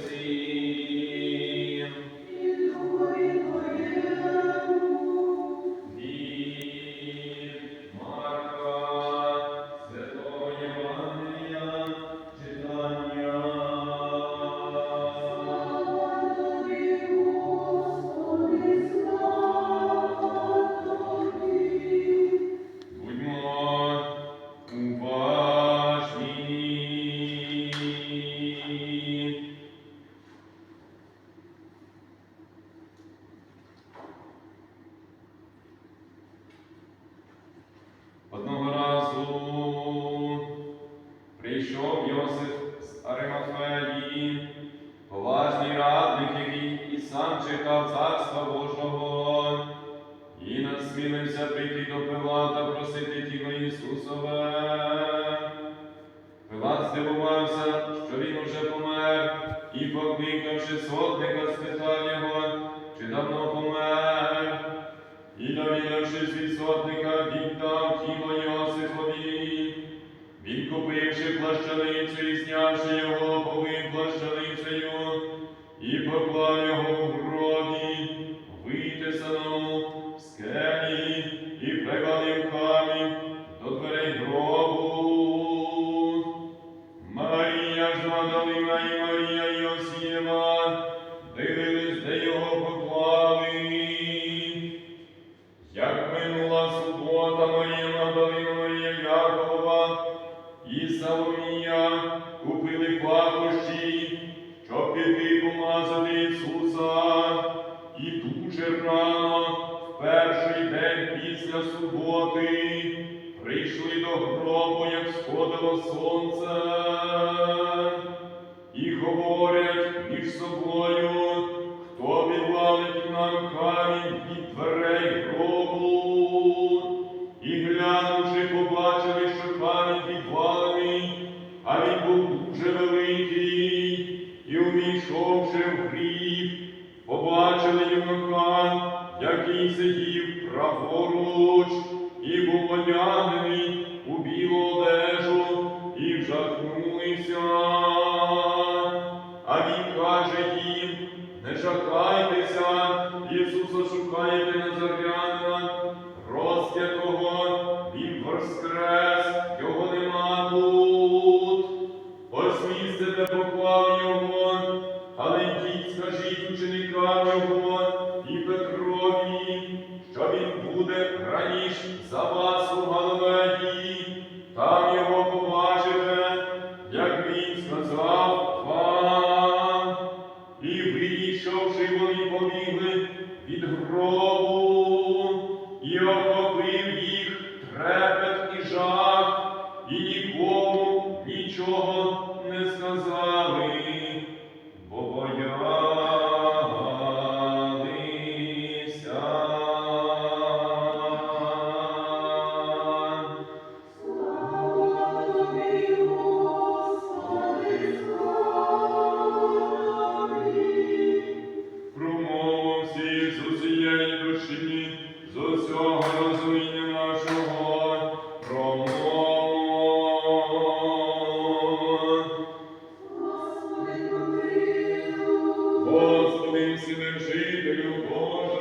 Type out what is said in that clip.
see сам чекав царства Божого, і насмілився прийти до Пилата просити тіло Ісусове. Пилат здивувався, що він уже помер, і, покликавши сотника, спитав його, чи давно помер, і довідавшись від сотника, віддав тіло Йосифові, відкупивши плащаницю і знявши його. І Саломія купили пахощі, щоб піти помазати Ісуса, і дуже рано, в перший день після суботи, прийшли до гробу, як сходило сонце, і говорять між собою, хто відвалить нам камінь від дверей був дуже великий, і увійшовши в гріб, побачили юнака, який сидів праворуч, і був одягнений у білу одежу, і вжахнулися. А він каже їм, не жахайтеся, Раніш за вас у Галилеї, там його побачите, як він назвав вам. І вийшовши, вони побігли від гробу. Господи, сіне жителю Боже.